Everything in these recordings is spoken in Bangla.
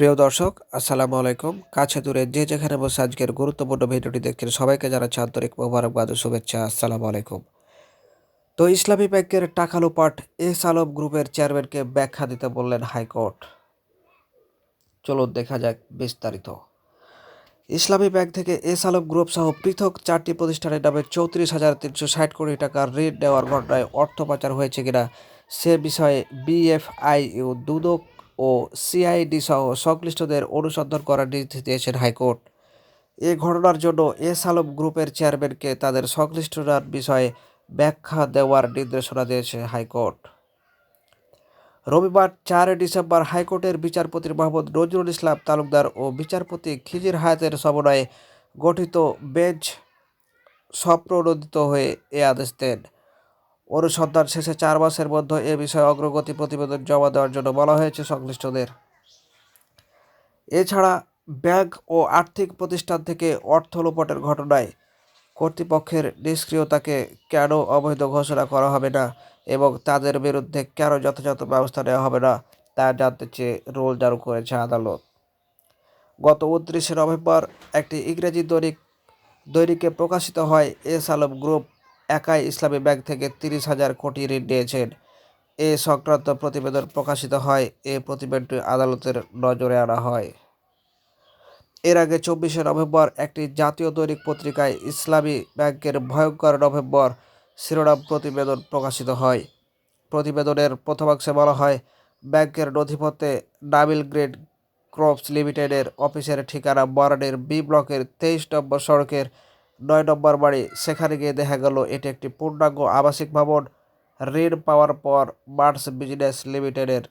প্রিয় দর্শক, আসসালামু আলাইকুম। কাছে দূরে যে যেখানে বসে আজকের গুরুত্বপূর্ণ ভিডিওটি দেখছেন, সবাইকে জানাচ্ছি আন্তরিক মোবারকবাদ শুভেচ্ছা। আসসালামু আলাইকুম। তো ইসলামী ব্যাংকের টাকা লোপাট এস আলম গ্রুপের চেয়ারম্যানকে ব্যাখ্যা দিতে বললেন হাইকোর্ট। চলুন দেখা যাক বিস্তারিত। ইসলামী ব্যাংক থেকে এস আলম গ্রুপ সহ পৃথক চারটি প্রতিষ্ঠানের নামে চৌত্রিশ হাজার তিনশো ষাট কোটি টাকার ঋণ নেওয়ার ঘটনায় অর্থ পাচার হয়েছে কিনা, সে বিষয়ে বিএফআইইউ দুদক ও সিআইডি সহ সংশ্লিষ্টদের অনুসন্ধান করার নির্দেশ দিয়েছেন হাইকোর্ট। এ ঘটনার জন্য এস আলম গ্রুপের চেয়ারম্যানকে তাদের সংশ্লিষ্টতার বিষয়ে ব্যাখ্যা দেওয়ার নির্দেশনা দিয়েছে হাইকোর্ট। রবিবার চার ডিসেম্বর হাইকোর্টের বিচারপতি মোহাম্মদ নজরুল ইসলাম তালুকদার ও বিচারপতি খিজির হায়াতের সমন্বয়ে গঠিত বেঞ্চ স্বপ্রণোদিত হয়ে এ আদেশ দেন। অনুসন্ধান শেষে চার মাসের মধ্যে এ বিষয়ে অগ্রগতি প্রতিবেদন জমা দেওয়ার জন্য বলা হয়েছে সংশ্লিষ্টদের। এছাড়া ব্যাংক ও আর্থিক প্রতিষ্ঠান থেকে অর্থ লোপাটের ঘটনায় কর্তৃপক্ষের নিষ্ক্রিয়তাকে কেন অবৈধ ঘোষণা করা হবে না এবং তাদের বিরুদ্ধে কেন যথাযথ ব্যবস্থা নেওয়া হবে না, তা জানতে চেয়ে রোল জারি করেছে আদালত। গত উনত্রিশে নভেম্বর একটি ইংরেজি দৈনিক দৈনিকে প্রকাশিত হয় এস আলম গ্রুপ। একাই ইসলামী ব্যাংক থেকে তিরিশ হাজার কোটি ঋণ নিয়েছেন। এ সংক্রান্ত প্রতিবেদন প্রকাশিত হয়। এ প্রতিবেদনটি আদালতের নজরে আনা হয়। এর আগে চব্বিশে নভেম্বর একটি জাতীয় দৈনিক পত্রিকায় ইসলামী ব্যাংকের ভয়ঙ্কর নভেম্বর শিরোনাম প্রতিবেদন প্রকাশিত হয়। প্রতিবেদনের প্রথমাংশে বলা হয়, ব্যাংকের নথিপত্রে নাবিল গ্রেড ক্রপস লিমিটেডের অফিসের ঠিকানা বরানের বি ব্লকের তেইশ নম্বর সড়কের নয় নম্বর বাড়ি। সেখানে গিয়ে দেখা গেল, এটি একটি পূর্ণাঙ্গ আবাসিক ভবন। ঋণ পাওয়ার পর মার্স বিজনেস লিমিটেডের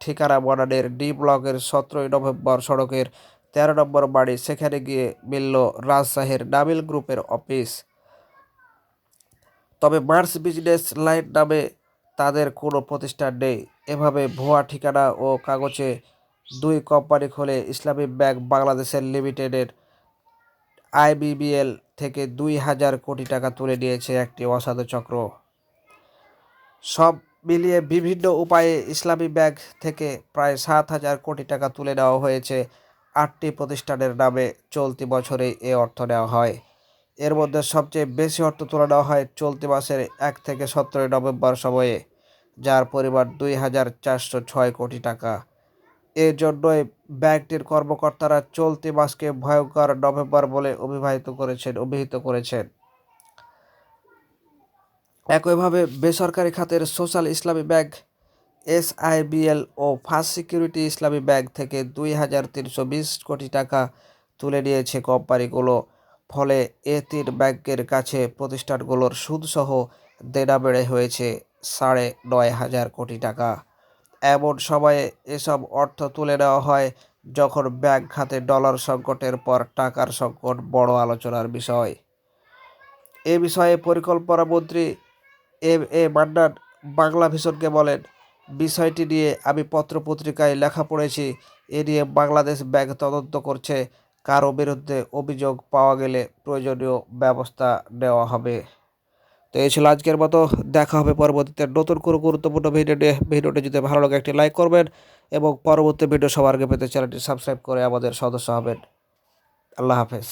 ঠিকানা বনানের ডি ব্লকের সতেরোই নভেম্বর সড়কের তেরো নম্বর বাড়ি। সেখানে গিয়ে মিলল রাজশাহীর নাবিল গ্রুপের অফিস। তবে মার্স বিজনেস লাইন নামে তাদের কোনো প্রতিষ্ঠান নেই। এভাবে ভুয়া ঠিকানা ও কাগজে দুই কোম্পানি খোলে ইসলামী ব্যাংক বাংলাদেশের লিমিটেডের আইবিবিএল থেকে দুই হাজার কোটি টাকা তুলে নিয়েছে একটি অসাধু চক্র। সব মিলিয়ে বিভিন্ন উপায়ে ইসলামী ব্যাংক থেকে প্রায় সাত হাজার কোটি টাকা তুলে নেওয়া হয়েছে। আটটি প্রতিষ্ঠানের নামে চলতি বছরে এ অর্থ নেওয়া হয়। এর মধ্যে সবচেয়ে বেশি অর্থ তুলে নেওয়া হয় চলতি মাসের এক থেকে সতেরোই নভেম্বর সময়ে, যার পরিমাণ দুই হাজার চারশো ছয় কোটি টাকা। এর জন্যই ব্যাংকটির কর্মকর্তারা চলতি মাসকে ভয়ঙ্কর নভেম্বর বলে অভিবাহিত করেছেন, অভিহিত করেছেন। একইভাবে বেসরকারি খাতের সোশ্যাল ইসলামী ব্যাংক, এসআইবিএল ও ফার্স্ট সিকিউরিটি ইসলামী ব্যাংক থেকে দুই হাজার তিনশো বিশ কোটি টাকা তুলে নিয়েছে কোম্পানিগুলো। ফলে এ তিন ব্যাংকের কাছে প্রতিষ্ঠানগুলোর সুদসহ দেনা বেড়ে হয়েছে সাড়ে নয় হাজার কোটি টাকা। এমন সময়ে এসব অর্থ তুলে নেওয়া হয় যখন ব্যাংক খাতে ডলার সংকটের পর টাকার সংকট বড় আলোচনার বিষয়। এ বিষয়ে পরিকল্পনা মন্ত্রী এম এ মান্নান বাংলা ভিশনকে বলেন, বিষয়টি নিয়ে আমি পত্রপত্রিকায় লেখা পড়েছি, এ নিয়ে বাংলাদেশ ব্যাংক তদন্ত করছে, কারও বিরুদ্ধে অভিযোগ পাওয়া গেলে প্রয়োজনীয় ব্যবস্থা নেওয়া হবে। তো এই ছিল আজকের মতো। দেখা হবে পরবর্তীতে নতুন কোনো গুরুত্বপূর্ণ ভিডিও নিয়ে। ভিডিওটি যদি ভালো লাগে, একটি লাইক করবেন এবং পরবর্তী ভিডিও সবার আগে পেতে চ্যানেলটি সাবস্ক্রাইব করে আমাদের সদস্য হবেন। আল্লাহ হাফেজ।